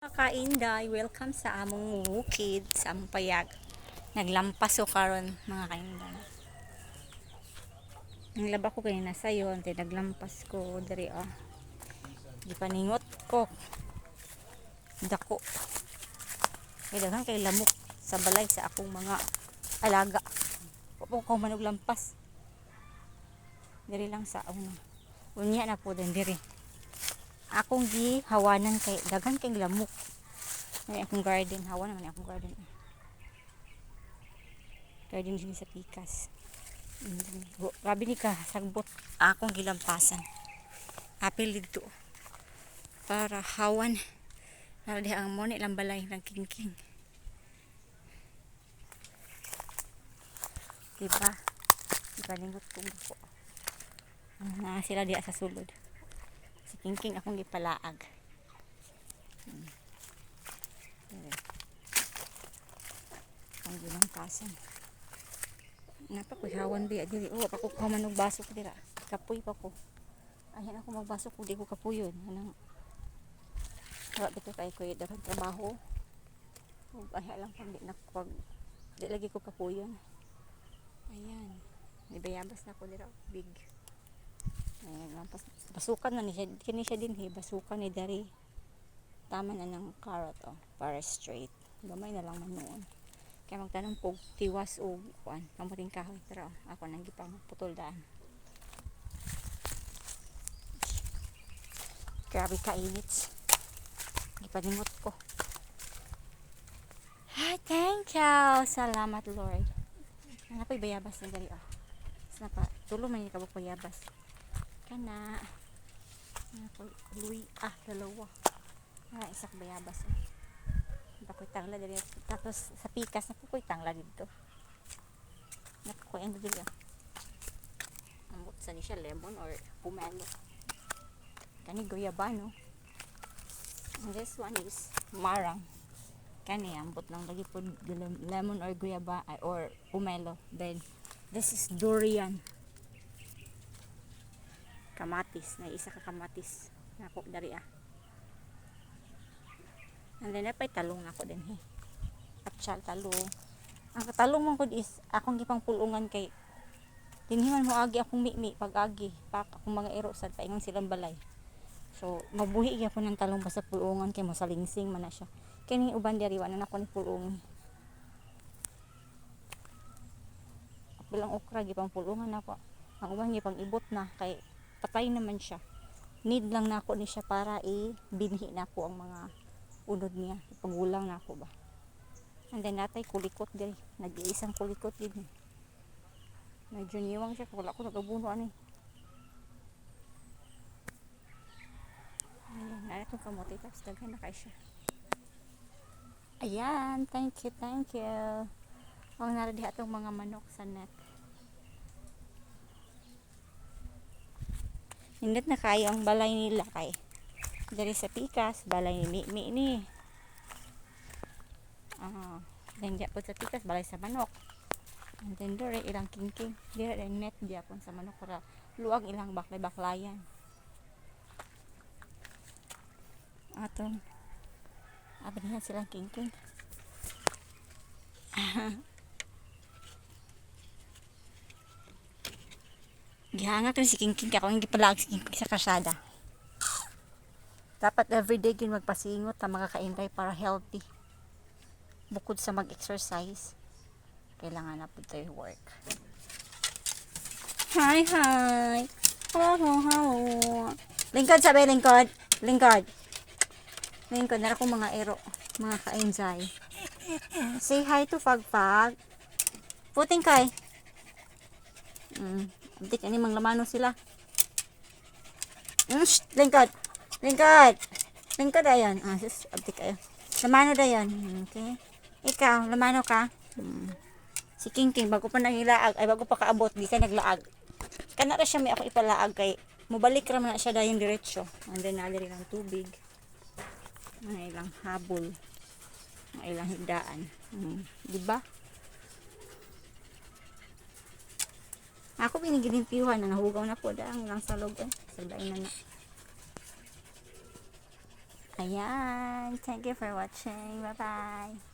Kainday, welcome sa among bukid, sa among payag. Naglampas ko karon mga kainday. Ang laba ko kanina sayo, antay naglampas ko diri ah. Gipaningot ko. Dako. Kay daghan kay lamok sa balay sa akong mga alaga. Opo ko manuglampas. Diri lang sa una. Unya na po din diri akong gihawanan kay daghan kay lamok. May akong garden hawa naman akong garden. Garden din sa pikas. Grabe ni ka sagbot. Akong gilampasan. Apil dito. Para hawan. Para di ang mo lang balay ng kingking. Diba? Ipalingot ko po na sila diya sa sulod si Kingking akong gipalaag. Hmm. Ang ginampasan. Napa ko hawan biya diri. Oh, pa ko man og baso ko dira. Kapoy pa ko. Ayan ako magbaso ko di ko kapuyon. Anang Wala bito kay ko daghang trabaho. Ug ay lang pag di na pag di lagi ko kapuyon. Ayan. Nibayabas na ko dira big. Ayan, pas, basukan na ni siya. Kini siya din, he, basukan ni Dari. Tama na ng carrot, oh, para straight. Gamay na lang man noon. Kaya magtanong po, tiwas o kuan, kamuting kahoy. Pero oh, ako nang gipang putol daan. Grabe kainit. Gipaningot ko. Ah, thank you. Salamat, Lord. Ano pa bayabas na dali, oh. Napa, tulo man yung kabuk bayabas kana. Luwi ah dalawa. Ah isak bayabas eh. Nakoy tangla diri tapos sa pikas nakoy tangla dito. Nakoy ang ah ambot sa ni siya lemon or pomelo. Kani guyabano and this one is marang. Kani ambot lang lagi po lemon or guyaba or pomelo. Then this is durian kamatis na isa ka kamatis. Nako dari ah. And then napay talong nako din he. At siya talong. Ang talong man ko is akong gipang pulungan kay dinhiman mo agi akong mi pag agi pak akong mga ero sa paingon silang balay. So mabuhi gyapon ng talong basta pulungan kay mo salingsing man na siya. Kini uban diri wa na nako ni pulungan. Bilang okra gipang pulungan nako ang uban gipang ibot na kay patay naman siya. Need lang nako ni siya para i-binhi nako ang mga unod niya. Ipagulang nako ba? And then natay kulikot diri. Nag-iisang kulikot din medyo niwang siya wala ko nagabuno ani ayan nara itong kamote tapos daghan na kay siya. Ayan thank you thank you. Ang nara diha itong mga manok sa net Hindot na kayo ang balay nila kay. Dari sa pikas, balay ni mi ni. Ah, then diya po sa pikas, balay sa manok. And then dere ilang kingking. Dere ang net diya po sa manok para luwag ilang baklay-baklayan. Atong abin na silang kingking. Gihanga ko si Kingking ako hindi pala si Kingking sa kasada. Dapat everyday din magpasingot ta mga kainday para healthy. Bukod sa mag-exercise, kailangan na po tayo work. Hi, hi! Hello, hello! Lingkod sabi, lingkod! Lingkod! Lingkod, nara ko mga ero, mga kainday. Say hi to Fagfag. Puting kay. Mm. Abdik, ani mang lamano sila. Mm, shh, lingkod. Lingkod. Lingkod ayan. Ah, sus, abdik kayo. Lamano da yan. Okay. Ikaw, lamano ka. Hmm. Si King King, bago pa nang ilaag, ay bago pa kaabot, di ka naglaag. Kana ra siya may ako ipalaag kay mubalik ra man siya dayon diretso. And then nali rin ang tubig. Ang ilang habol. Ang ilang higdaan. Hmm. Di ba? Ako pinigilimpiwan na nahugaw na po daang lang sa loob eh. Sa na na. Ayan. Thank you for watching. Bye-bye.